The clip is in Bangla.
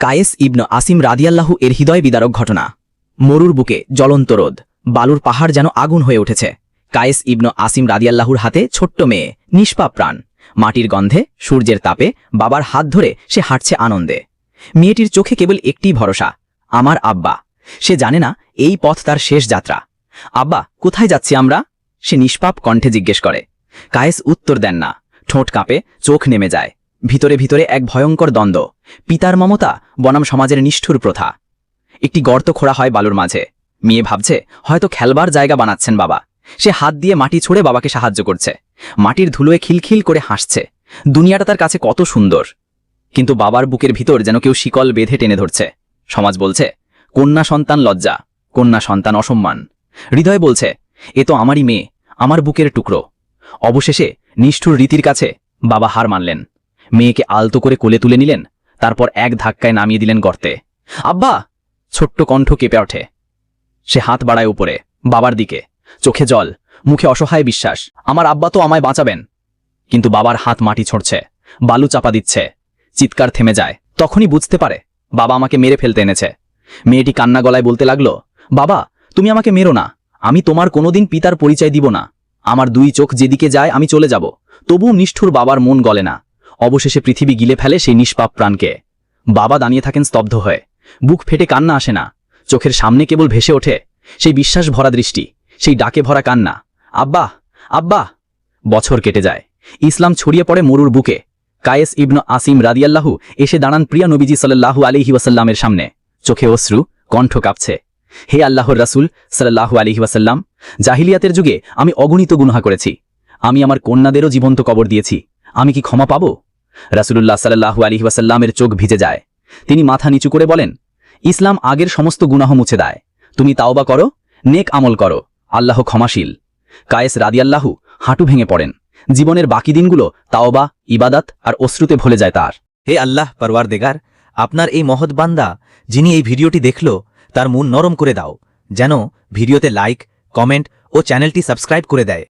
কায়েস ইবন আসিম রাদিয়াল্লাহু এর হৃদয় বিদারক ঘটনা। মরুর বুকে জ্বলন্ত রোদ, বালুর পাহাড় যেন আগুন হয়ে উঠেছে। কায়েস ইবন আসিম রাদিয়াল্লাহুর হাতে ছোট্ট মেয়ে, নিষ্পাপ প্রাণ। মাটির গন্ধে, সূর্যের তাপে বাবার হাত ধরে সে হাঁটছে আনন্দে। মেয়েটির চোখে কেবল একটি ভরসা, আমার আব্বা। সে জানে না এই পথ তার শেষ যাত্রা। আব্বা, কোথায় যাচ্ছি আমরা? সে নিষ্পাপ কণ্ঠে জিজ্ঞেস করে। কায়েস উত্তর দেন না, ঠোঁট কাঁপে, চোখ নেমে যায়। ভিতরে ভিতরে এক ভয়ঙ্কর দ্বন্দ্ব। পিতার মমতা বনাম সমাজের নিষ্ঠুর প্রথা। একটি গর্ত খোঁড়া হয় বালুর মাঝে। মেয়ে ভাবছে, হয়তো খেলবার জায়গা বানাচ্ছেন বাবা। সে হাত দিয়ে মাটি ছুঁড়ে বাবাকে সাহায্য করছে। মাটির ধুলোয় খিলখিল করে হাসছে। দুনিয়াটা তার কাছে কত সুন্দর। কিন্তু বাবার বুকের ভিতর যেন কেউ শিকল বেঁধে টেনে ধরছে। সমাজ বলছে, কন্যা সন্তান লজ্জা, কন্যা সন্তান অসম্মান। হৃদয় বলছে, এ তো আমারই মেয়ে, আমার বুকের টুকরো। অবশেষে নিষ্ঠুর রীতির কাছে বাবা হার মানলেন। মেয়েকে আলতো করে কোলে তুলে নিলেন, তারপর এক ধাক্কায় নামিয়ে দিলেন গর্তে। আব্বা! ছোট্ট কণ্ঠ কেঁপে ওঠে। সে হাত বাড়ায় উপরে, বাবার দিকে। চোখে জল, মুখে অসহায় বিশ্বাস। আমার আব্বা তো আমায় বাঁচাবেন। কিন্তু বাবার হাত মাটি ছড়ছে, বালু চাপা দিচ্ছে। চিৎকার থেমে যায়। তখনই বুঝতে পারে, বাবা আমাকে মেরে ফেলতে এনেছে। মেয়েটি কান্না গলায় বলতে লাগল, বাবা, তুমি আমাকে মেরো না। আমি তোমার কোনোদিন পিতার পরিচয় দিব না। আমার দুই চোখ যেদিকে যায় আমি চলে যাব। তবুও নিষ্ঠুর বাবার মন গলে না। অবশেষে পৃথিবী গিলে ফেলে সেই নিষ্পাপ প্রাণকে। বাবা দাঁড়িয়ে থাকেন স্তব্ধ হয়ে। বুক ফেটে কান্না আসে না। চোখের সামনে কেবল ভেসে ওঠে সেই বিশ্বাস ভরা দৃষ্টি, সেই ডাকে ভরা কান্না। আব্বা আব্বা! বছর কেটে যায়। ইসলাম ছড়িয়ে পড়ে মরুর বুকে। কায়েস ইবন আসিম রাদিয়াল্লাহু এসে দাঁড়ান প্রিয়া নবীজি সাল্লাহু আলিহি ওয়াসাল্লামের সামনে। চোখে অশ্রু, কণ্ঠ কাঁপছে। হে আল্লাহর রাসূল সাল্লাহু আলিহি ওয়াসাল্লাম, জাহিলিয়াতের যুগে আমি অগণিত গুনহা করেছি। আমি আমার কন্যাদেরও জীবন্ত কবর দিয়েছি। আমি কি ক্ষমা পাব? রাসূলুল্লাহ সাল্লাহু আলিহি ওয়াসাল্লামের চোখ ভিজে যায়। তিনি মাথা নিচু করে বলেন, ইসলাম আগের সমস্ত গুনাহ মুছে দেয়। তুমি তাওবা করো, নেক আমল করো, আল্লাহ ক্ষমাশীল। কায়েস রাদিয়াল্লাহু হাঁটু ভেঙে পড়েন। জীবনের বাকি দিনগুলো তাওবা, ইবাদাত আর অশ্রুতে ভুলে যায় তার। হে আল্লাহ পরওয়ার দেগার আপনার এই মহৎ বান্দা, যিনি এই ভিডিওটি দেখল, তার মন নরম করে দাও, যেন ভিডিওতে লাইক, কমেন্ট ও চ্যানেলটি সাবস্ক্রাইব করে দেয়।